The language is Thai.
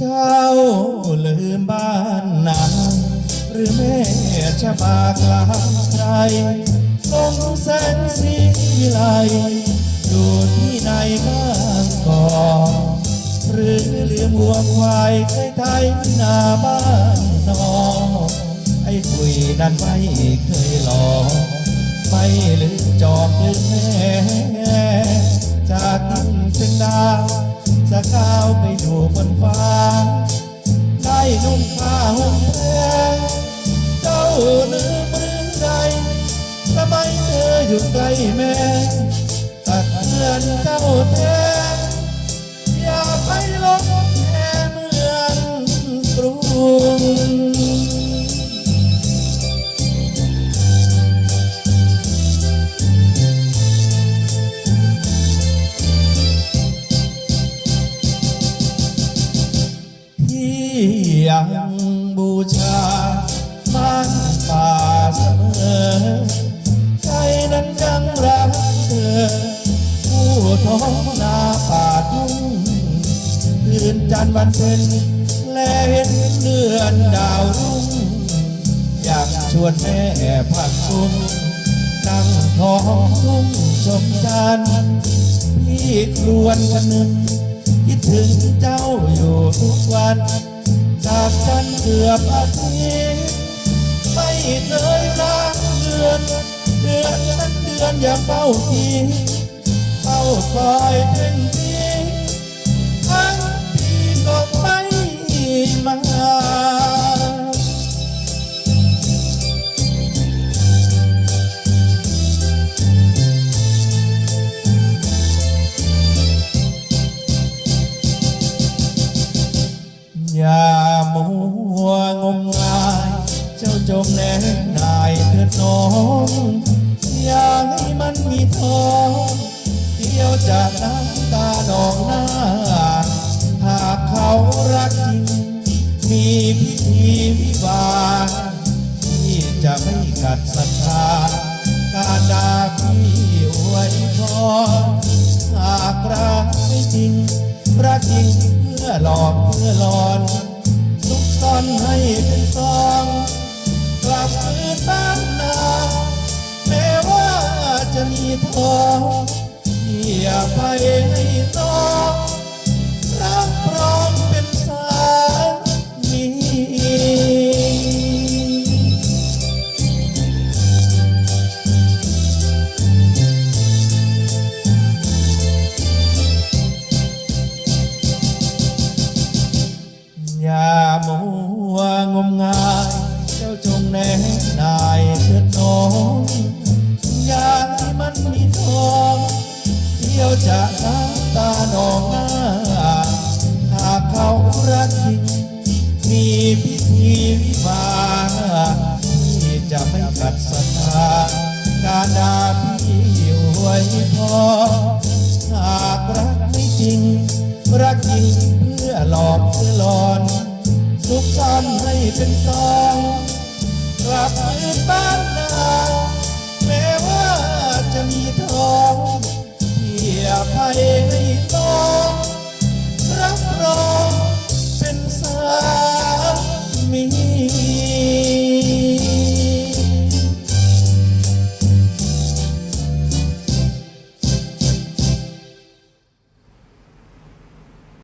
เจ้าลืมบ้านนาหรือแม่ชะบากลางใจลงแสงสีไหลอยู่ที่ไหนบ้างก่อนหรือลืมวัวควายไก่ไทยที่นาบ้านนอไอ้คุยนั้นไม่เคยหลอกไม่ลืมจอ นุ่งผ้าห่มแพรเจ้าลืมหรือไงทำไมเธออยู่ใกล้แม่ ยังบูชาบ้านป่าเสมอใจนั้นยังรักเธอ ผู้ท้องนาป่าทุ่งคืนจันทร์วันเพ็ญและเห็นเดือนดาวรุ่งอยากชวนแม่พักคุ้งนั่งท้องทุ่งชมจันทร์พี่ครวนวันหนึ่งคิดถึงเจ้าอยู่ทุกวัน จากกันเกือบอาทิตย์ไม่เคยล้างเดือน เดือนนั้นเดือนอย่าเฝ้าทีเฝ้าคอยเพ่ง งมงาย เจ้าจงแน่นายเถิดน้องอย่าให้มันมีท้องเดียวจากน้ำตาหนองหน้า หากเขารักจริง มีพิธีวิวาที่จะไม่ขัดศรัทธาการดาพี่อวยพรหากรักไม่จริงรักจริงเพื่อหลอกเพื่อหลอน ทุกซ่อนให้เป็นซองกลับคืนบ้านนาแม้ว่าจะมีทองอย่าไปให้น้อง มัวงมงาย เจ้าจงแน่นายเถิดน้องอย่าให้มันมีท้องเที่ยวจะน้ำตาหนองหน้าหากเขารักจริงมีพิธี จริ